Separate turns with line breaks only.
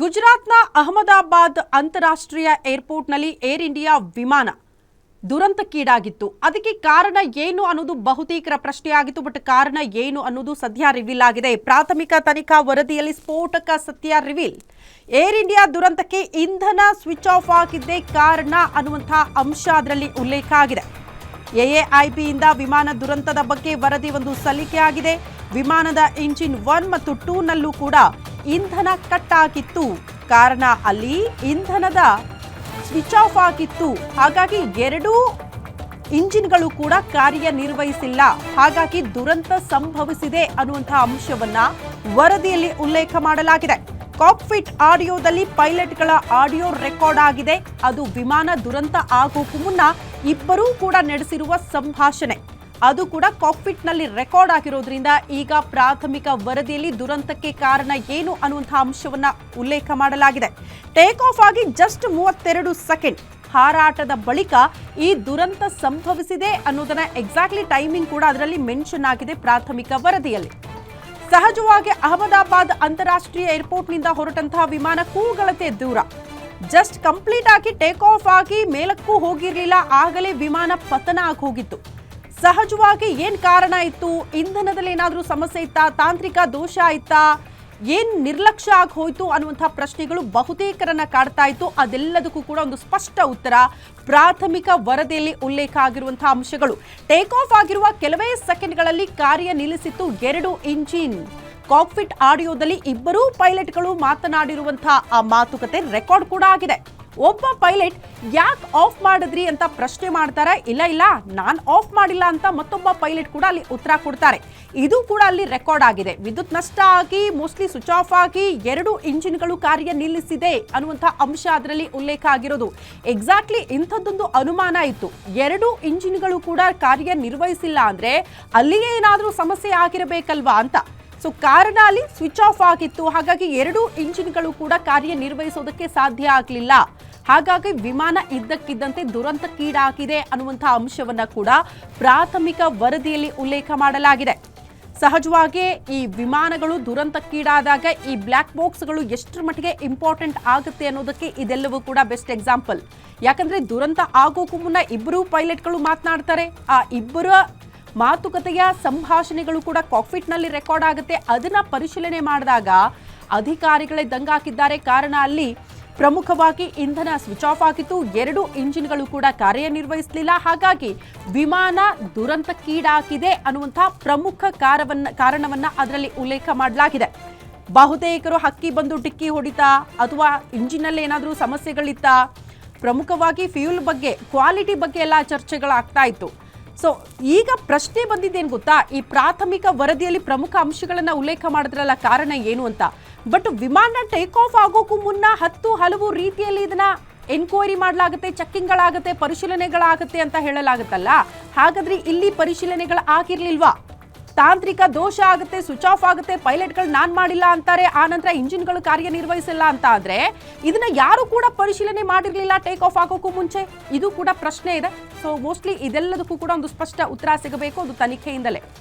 ಗುಜರಾತ್ನ ಅಹಮದಾಬಾದ್ ಅಂತಾರಾಷ್ಟ್ರೀಯ ಏರ್ಪೋರ್ಟ್ನಲ್ಲಿ air India ವಿಮಾನ ದುರಂತಕ್ಕೀಡಾಗಿತ್ತು. ಅದಕ್ಕೆ ಕಾರಣ ಏನು ಅನ್ನೋದು ಬಹುತೇಕರ ಪ್ರಶ್ನೆಯಾಗಿತ್ತು, ಬಟ್ ಕಾರಣ ಏನು ಅನ್ನೋದು ಸದ್ಯ ರಿವೀಲ್ ಆಗಿದೆ. ಪ್ರಾಥಮಿಕ ತನಿಖಾ ವರದಿಯಲ್ಲಿ ಸ್ಫೋಟಕ ಸತ್ಯ ರಿವೀಲ್ ಏರ್ ಇಂಡಿಯಾ ದುರಂತಕ್ಕೆ ಇಂಧನ ಸ್ವಿಚ್ ಆಫ್ ಆಗಿದ್ದೆ ಕಾರಣ ಅನ್ನುವಂತಹ ಅಂಶ ಅದರಲ್ಲಿ ಉಲ್ಲೇಖ ಆಗಿದೆ. ಎಎಐಪಿಯಿಂದ ವಿಮಾನ ದುರಂತದ ಬಗ್ಗೆ ವರದಿ ಒಂದು ಸಲ್ಲಿಕೆಯಾಗಿದೆ ವಿಮಾನದ ಇಂಜಿನ್ ಒನ್ ಮತ್ತು ಟೂನಲ್ಲೂ ಕೂಡ ಇಂಧನ ಕಟ್ ಆಗಿತ್ತು ಕಾರಣ ಅಲ್ಲಿ ಇಂಧನದ ಸ್ವಿಚ್ ಆಫ್ ಆಗಿತ್ತು. ಹಾಗಾಗಿ ಎರಡೂ ಇಂಜಿನ್ಗಳು ಕೂಡ ಕಾರ್ಯನಿರ್ವಹಿಸಿಲ್ಲ. ಹಾಗಾಗಿ ದುರಂತ ಸಂಭವಿಸಿದೆ ಅನ್ನುವಂತಹ ಅಂಶವನ್ನ ವರದಿಯಲ್ಲಿ ಉಲ್ಲೇಖ ಮಾಡಲಾಗಿದೆ. ಕಾಕ್ಫಿಟ್ ಆಡಿಯೋದಲ್ಲಿ ಪೈಲಟ್ಗಳ ಆಡಿಯೋ ರೆಕಾರ್ಡ್ ಆಗಿದೆ. ಅದು ವಿಮಾನ ದುರಂತ ಆಗೋಕ್ಕೂ ಮುನ್ನ ಇಬ್ಬರೂ ಕೂಡ ನಡೆಸಿರುವ ಸಂಭಾಷಣೆ. ಅದು ಕೂಡ ಕಾಕ್ಪಿಟ್ನಲ್ಲಿ ರೆಕಾರ್ಡ್ ಆಗಿರೋದ್ರಿಂದ ಈಗ ಪ್ರಾಥಮಿಕ ವರದಿಯಲ್ಲಿ ದುರಂತಕ್ಕೆ ಕಾರಣ ಏನು ಅನ್ನುವಂತಹ ಅಂಶವನ್ನ ಉಲ್ಲೇಖ ಮಾಡಲಾಗಿದೆ. ಟೇಕ್ ಆಫ್ ಆಗಿ ಜಸ್ಟ್ ಮೂವತ್ತೆರಡು ಸೆಕೆಂಡ್ ಹಾರಾಟದ ಬಳಿಕ ಈ ದುರಂತ ಸಂಭವಿಸಿದೆ ಅನ್ನೋದನ್ನ ಎಕ್ಸಾಕ್ಟ್ಲಿ ಟೈಮಿಂಗ್ ಕೂಡ ಅದರಲ್ಲಿ ಮೆನ್ಷನ್ ಆಗಿದೆ ಪ್ರಾಥಮಿಕ ವರದಿಯಲ್ಲಿ. ಸಹಜವಾಗಿ ಅಹಮದಾಬಾದ್ ಅಂತಾರಾಷ್ಟ್ರೀಯ ಏರ್ಪೋರ್ಟ್ನಿಂದ ಹೊರಟಂತಹ ವಿಮಾನ ಕೂಗಳತೆ ದೂರ. ಜಸ್ಟ್ ಕಂಪ್ಲೀಟ್ ಆಗಿ ಟೇಕ್ ಆಫ್ ಆಗಿ ಮೇಲಕ್ಕೂ ಹೋಗಿರಲಿಲ್ಲ, ಆಗಲೇ ವಿಮಾನ ಪತನ ಆಗಿ ಹೋಗಿತ್ತು. ಸಹಜವಾಗಿ ಏನ್ ಕಾರಣ ಇತ್ತು? ಇಂಧನದಲ್ಲಿ ಏನಾದರೂ ಸಮಸ್ಯೆ ಇತ್ತಾ? ತಾಂತ್ರಿಕ ದೋಷ ಇತ್ತಾ? ಏನ್ ನಿರ್ಲಕ್ಷ್ಯ ಆಗಿ ಹೋಯ್ತು ಅನ್ನುವಂತಹ ಪ್ರಶ್ನೆಗಳು ಬಹುತೇಕರನ್ನ ಕಾಡ್ತಾ ಇತ್ತು. ಅದೆಲ್ಲದಕ್ಕೂ ಕೂಡ ಒಂದು ಸ್ಪಷ್ಟ ಉತ್ತರ, ಪ್ರಾಥಮಿಕ ವರದಿಯಲ್ಲಿ ಉಲ್ಲೇಖ ಆಗಿರುವಂತಹ ಅಂಶಗಳು. ಟೇಕ್ ಆಫ್ ಆಗಿರುವ ಕೆಲವೇ ಸೆಕೆಂಡ್ಗಳಲ್ಲಿ ಕಾರ್ಯ ನಿಲ್ಲಿಸಿತ್ತು ಎರಡು ಇಂಜಿನ್. ಕಾಕ್ಫಿಟ್ ಆಡಿಯೋದಲ್ಲಿ ಇಬ್ಬರೂ ಪೈಲಟ್ಗಳು ಮಾತನಾಡಿರುವಂತಹ ಆ ಮಾತುಕತೆ ರೆಕಾರ್ಡ್ ಕೂಡ ಆಗಿದೆ. ಒಬ್ಬ ಪೈಲಟ್ ಯಾಕೆ ಆಫ್ ಮಾಡಿದ್ರಿ ಅಂತ ಪ್ರಶ್ನೆ ಮಾಡ್ತಾರೆ? ಇಲ್ಲ ಇಲ್ಲ, ನಾನು ಆಫ್ ಮಾಡಿಲ್ಲ ಅಂತ ಮತ್ತೊಬ್ಬ ಪೈಲಟ್ ಕೂಡ ಅಲ್ಲಿ ಉತ್ತರ ಕೊಡ್ತಾರೆ. ಇದು ಕೂಡ ಅಲ್ಲಿ ರೆಕಾರ್ಡ್ ಆಗಿದೆ. ವಿದ್ಯುತ್ ನಷ್ಟ ಆಗಿ, ಮೋಸ್ಟ್ಲಿ ಸ್ವಿಚ್ ಆಫ್ ಆಗಿ ಎರಡು ಇಂಜಿನ್ಗಳು ಕಾರ್ಯ ನಿಲ್ಲಿಸಿದೆ ಅನ್ನುವಂಥ ಅಂಶ ಅದರಲ್ಲಿ ಉಲ್ಲೇಖ ಆಗಿರೋದು. ಎಕ್ಸಾಕ್ಟ್ಲಿ ಇಂಥದ್ದೊಂದು ಅನುಮಾನ ಇತ್ತು. ಎರಡು ಇಂಜಿನ್ಗಳು ಕೂಡ ಕಾರ್ಯ ನಿರ್ವಹಿಸಿಲ್ಲ ಅಂದರೆ ಅಲ್ಲಿಯೇ ಏನಾದರೂ ಸಮಸ್ಯೆ ಆಗಿರಬೇಕಲ್ವಾ ಅಂತ. ಸೊ ಕಾರಣ ಅಲ್ಲಿ ಸ್ವಿಚ್ ಆಫ್ ಆಗಿತ್ತು. ಹಾಗಾಗಿ ಎರಡು ಇಂಜಿನ್ಗಳು ಕೂಡ ಕಾರ್ಯನಿರ್ವಹಿಸೋದಕ್ಕೆ ಸಾಧ್ಯ ಆಗಲಿಲ್ಲ. ಹಾಗಾಗಿ ವಿಮಾನ ಇದ್ದಕ್ಕಿದ್ದಂತೆ ದುರಂತಕ್ಕೀಡಾಗಿದೆ ಅನ್ನುವಂತಹ ಅಂಶವನ್ನ ಕೂಡ ಪ್ರಾಥಮಿಕ ವರದಿಯಲ್ಲಿ ಉಲ್ಲೇಖ ಮಾಡಲಾಗಿದೆ. ಸಹಜವಾಗಿ ಈ ವಿಮಾನಗಳು ದುರಂತಕ್ಕೀಡಾದಾಗ ಈ ಬ್ಲ್ಯಾಕ್ ಬಾಕ್ಸ್ಗಳು ಎಷ್ಟರ ಮಟ್ಟಿಗೆ ಇಂಪಾರ್ಟೆಂಟ್ ಆಗುತ್ತೆ ಅನ್ನೋದಕ್ಕೆ ಇದೆಲ್ಲವೂ ಕೂಡ ಬೆಸ್ಟ್ ಎಕ್ಸಾಂಪಲ್. ಯಾಕಂದ್ರೆ ದುರಂತ ಆಗೋಕ್ಕೂ ಮುನ್ನ ಇಬ್ಬರು ಪೈಲಟ್ಗಳು ಮಾತನಾಡ್ತಾರೆ. ಆ ಇಬ್ಬರ ಮಾತುಕತೆಯ ಸಂಭಾಷಣೆಗಳು ಕೂಡ ಕಾಕ್ಪಿಟ್ನಲ್ಲಿ ರೆಕಾರ್ಡ್ ಆಗುತ್ತೆ. ಅದನ್ನ ಪರಿಶೀಲನೆ ಮಾಡಿದಾಗ ಅಧಿಕಾರಿಗಳೇ ದಂಗಾಕಿದ್ದಾರೆ. ಕಾರಣ ಅಲ್ಲಿ ಪ್ರಮುಖವಾಗಿ ಇಂಧನ ಸ್ವಿಚ್ ಆಫ್ ಆಗಿತ್ತು ಎರಡು ಇಂಜಿನ್ಗಳು ಕೂಡ ಕಾರ್ಯನಿರ್ವಹಿಸಲಿಲ್ಲ. ಹಾಗಾಗಿ ವಿಮಾನ ದುರಂತಕ್ಕೀಡಾಗಿದೆ ಅನ್ನುವಂತಹ ಪ್ರಮುಖ ಕಾರವನ್ನ, ಕಾರಣವನ್ನ ಅದರಲ್ಲಿ ಉಲ್ಲೇಖ ಮಾಡಲಾಗಿದೆ. ಬಹುತೇಕರು ಹಕ್ಕಿ ಬಂದು ಡಿಕ್ಕಿ ಹೊಡಿತಾ, ಅಥವಾ ಇಂಜಿನಲ್ಲಿ ಏನಾದರೂ ಸಮಸ್ಯೆಗಳಿತ್ತಾ, ಪ್ರಮುಖವಾಗಿ ಫ್ಯೂಲ್ ಬಗ್ಗೆ, ಕ್ವಾಲಿಟಿ ಬಗ್ಗೆ ಎಲ್ಲ ಚರ್ಚೆಗಳಾಗ್ತಾ ಇತ್ತು. ಸೊ ಈಗ ಪ್ರಶ್ನೆ ಬಂದಿದ್ದೇನು ಗೊತ್ತಾ? ಈ ಪ್ರಾಥಮಿಕ ವರದಿಯಲ್ಲಿ ಪ್ರಮುಖ ಅಂಶಗಳನ್ನು ಉಲ್ಲೇಖ ಮಾಡಿದ್ರಲ್ಲ ಕಾರಣ ಏನು ಅಂತ. ಬಟ್ ವಿಮಾನ ಟೇಕ್ ಆಫ್ ಆಗೋಕ್ಕೂ ಮುನ್ನ ಹತ್ತು ಹಲವು ರೀತಿಯಲ್ಲಿ ಇದನ್ನ ಎನ್ಕ್ವೈರಿ ಮಾಡಲಾಗುತ್ತೆ ಚೆಕ್ಕಿಂಗ್ಗಳಾಗುತ್ತೆ ಪರಿಶೀಲನೆಗಳಾಗುತ್ತೆ ಅಂತ ಹೇಳಲಾಗುತ್ತಲ್ಲ? ಹಾಗಾದ್ರೆ ಇಲ್ಲಿ ಪರಿಶೀಲನೆಗಳು ಆಗಿರ್ಲಿಲ್ವಾ? ತಾಂತ್ರಿಕ ದೋಷ ಆಗುತ್ತೆ ಸ್ವಿಚ್ ಆಫ್ ಆಗುತ್ತೆ ಪೈಲಟ್ಗಳು ನಾನ್ ಮಾಡಿಲ್ಲ ಅಂತಾರೆ, ಆ ನಂತರ ಇಂಜಿನ್ಗಳು ಕಾರ್ಯನಿರ್ವಹಿಸಿಲ್ಲ ಅಂತ ಆದ್ರೆ ಇದನ್ನ ಯಾರು ಕೂಡ ಪರಿಶೀಲನೆ ಮಾಡಿರಲಿಲ್ಲ ಟೇಕ್ ಆಫ್ ಆಗೋಕ್ಕೂ ಮುಂಚೆ. ಇದು ಕೂಡ ಪ್ರಶ್ನೆ ಇದೆ. ಸೊ ಮೋಸ್ಟ್ಲಿ ಇದೆಲ್ಲದಕ್ಕೂ ಕೂಡ ಒಂದು ಸ್ಪಷ್ಟ ಉತ್ತರ ಸಿಗಬೇಕು, ಅದು ತನಿಖೆಯಿಂದಲೇ.